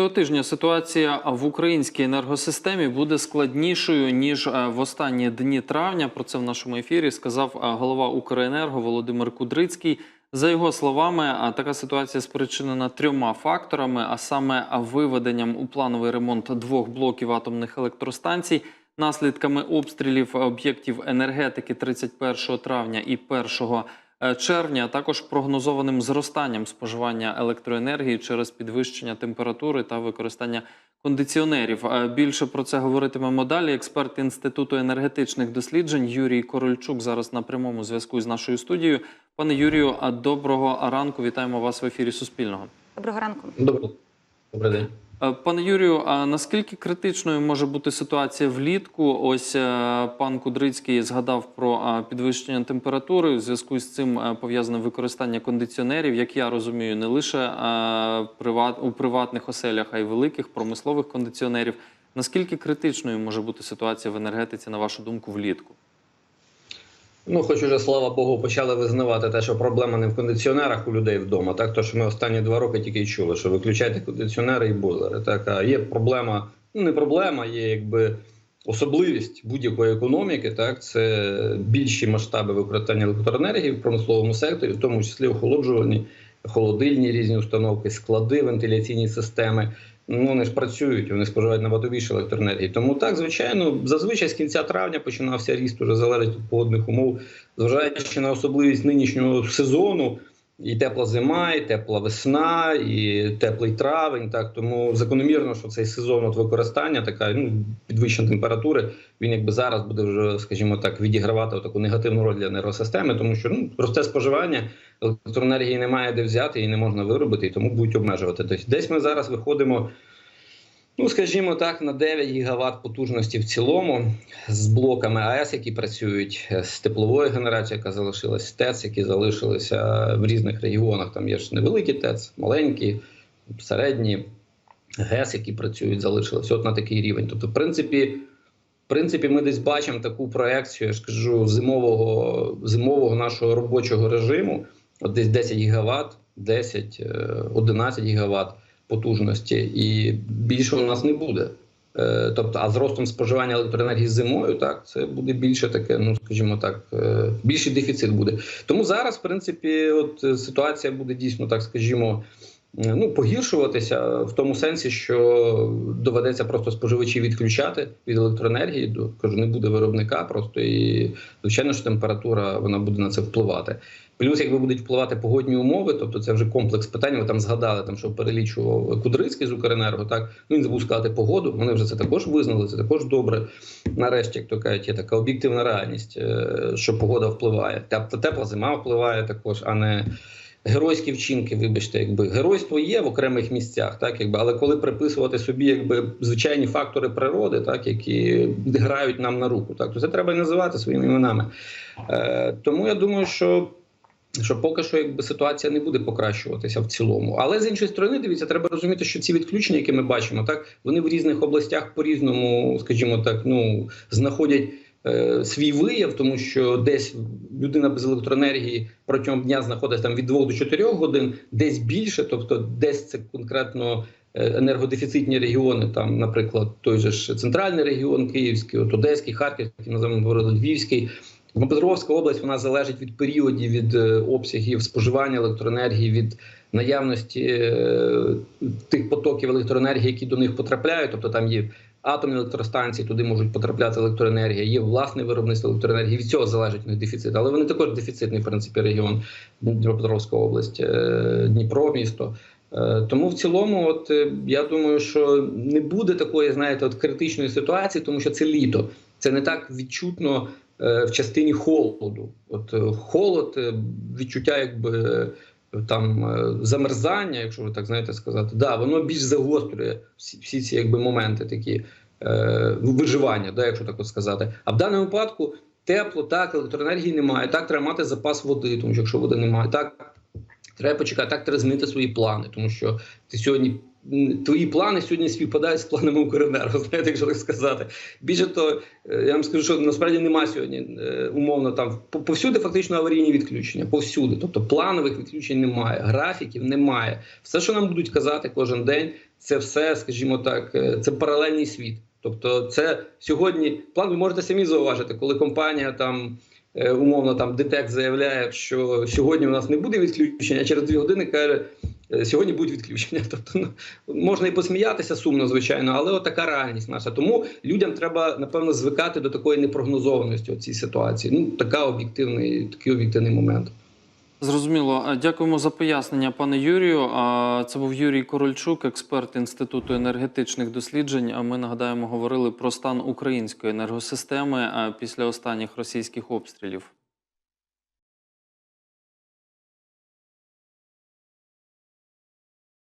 Цього тижня ситуація в українській енергосистемі буде складнішою ніж е, в останні дні травня. Про це в нашому ефірі сказав е, голова Укренерго Володимир Кудрицький. За його словами, така ситуація спричинена трьома факторами: а саме виведенням у плановий ремонт двох блоків атомних електростанцій, наслідками обстрілів об'єктів енергетики 31 травня і 1 е, червня, а також прогнозованим зростанням споживання електроенергії через підвищення температури та використання кондиціонерів. Е, Більше про це говоритимемо далі. Експерт інституту енергетичних досліджень Юрій Корольчук зараз на прямому зв'язку з нашою студією. Пане Юрію, а доброго ранку. Вітаємо вас в ефірі Суспільного. Доброго ранку. Добрий, Добрий день. Е, Пане Юрію, а наскільки критичною може бути ситуація влітку? Ось е, пан Кудрицький згадав про е, підвищення температури. У зв'язку з цим пов'язане використання кондиціонерів, як я розумію, не лише у приватних оселях, а й великих промислових кондиціонерів. Наскільки критичною може бути ситуація в енергетиці, на вашу думку, влітку? Ну, хоч уже, слава Богу, почали визнавати те, що проблема не в кондиціонерах у людей вдома. Так, то що ми останні два роки тільки й чули, що виключайте кондиціонери і бойлери. Так, а є проблема, ну не проблема, є якби особливість будь-якої економіки. Так, це більші масштаби використання електроенергії в промисловому секторі, в тому числі охолоджувальні, холодильні різні установки, склади, вентиляційні системи. Ну, вони ж працюють, вони споживають набагато більше електроенергії. Тому так, звичайно, зазвичай з кінця травня починався ріст, уже залежить від погодних умов, зважаючи на особливість нинішнього сезону. І тепла зима, і тепла весна, і теплий травень. Так тому закономірно, що цей сезон от використання, така ну підвищення температури, він якби зараз буде вже, скажімо так, відігравати таку негативну роль для нервосистеми, тому що ну просте споживання, електроенергії немає де взяти, її не можна виробити, і тому будуть обмежувати. Тобто десь ми зараз виходимо. Ну, скажімо так, на 9 гігават потужності в цілому з блоками АЕС, які працюють з тепловою генерацією, яка залишилась, ТЕЦ, які залишилися в різних регіонах. Там є ж невеликі ТЕЦ, маленькі, середні, ГЕС, які працюють, залишилися от на такий рівень. Тобто, в принципі, в принципі, ми десь бачимо таку проекцію, я ж кажу, зимового, зимового нашого робочого режиму, от десь 10 гігават, 10, 11 гігават потужності, і більше у нас не буде. Е, Тобто, а з ростом споживання електроенергії зимою, так це буде більше таке, ну скажімо так, е, більший дефіцит буде. Тому зараз, в принципі, от е, ситуація буде дійсно, так скажімо, ну погіршуватися в тому сенсі, що доведеться просто споживачі відключати від електроенергії. Кажу, не буде виробника, просто і звичайно ж температура вона буде на це впливати. Плюс, якби будуть впливати погодні умови, тобто це вже комплекс питань. Ви там згадали, там що перелічував Кудрицький з Укренерго. Так ну він забув сказати погоду. Вони вже це також визнали. Це також добре. Нарешті, як то кажуть, є така об'єктивна реальність, е, що погода впливає. Тепла зима впливає також, а не геройські вчинки. Вибачте, якби геройство є в окремих місцях, так якби, але коли приписувати собі якби звичайні фактори природи, так які грають нам на руку, так то це треба називати своїми іменами. Е, Тому я думаю, що що поки що якби ситуація не буде покращуватися в цілому. Але з іншої сторони, дивіться, треба розуміти, що ці відключення, які ми бачимо, так вони в різних областях по-різному, скажімо так, ну знаходять свій вияв, тому що десь людина без електроенергії протягом дня знаходиться там від 2 до 4 годин, десь більше, тобто десь це конкретно. е, Енергодефіцитні регіони, там, наприклад, той же ж центральний регіон, Київський, от Одеський, Харківський, називаємо говорили Львівський. Дніпропетровська область вона залежить від періодів, від е, обсягів споживання електроенергії, від наявності е, тих потоків електроенергії, які до них потрапляють. Тобто там є атомні електростанції, туди можуть потрапляти електроенергія, є власне виробництво електроенергії. Від цього залежить у них дефіцит. Але вони також дефіцитний в принципі регіон Дніпропетровська область, е, Дніпро, місто. Е, Тому в цілому, от е, я думаю, що не буде такої, знаєте, от критичної ситуації, тому що це літо. Це не так відчутно в частині холоду. От холод, відчуття, якби там е, замерзання, якщо ви так знаєте сказати, да, воно більш загострює всі, ці якби моменти такі е, виживання, да, якщо так от сказати. А в даному випадку тепло, так, електроенергії немає, так треба мати запас води, тому що якщо води немає, так треба почекати, так треба змінити свої плани, тому що ти сьогодні. Твої плани сьогодні співпадають з планами Укренерго, знаєте, якщо так сказати. Більше то е, я вам скажу, що насправді немає сьогодні е, умовно там повсюди фактично аварійні відключення, повсюди. Тобто планових відключень немає, графіків немає. Все, що нам будуть казати кожен день, це все, скажімо так, е, це паралельний світ. Тобто, це сьогодні план ви можете самі зауважити, коли компанія там. Умовно, там ДТЕК заявляє, що сьогодні у нас не буде відключення, а через дві години каже, сьогодні будуть відключення. Тобто ну, можна і посміятися сумно, звичайно, але от така реальність наша. Тому людям треба напевно звикати до такої непрогнозованості у цій ситуації. Ну така об'єктивний, такий об'єктивний момент. Зрозуміло. Е, Дякуємо за пояснення, пане Юрію. Це був Юрій Корольчук, експерт Інституту енергетичних досліджень. А ми нагадаємо, говорили про стан української енергосистеми е, після останніх російських обстрілів.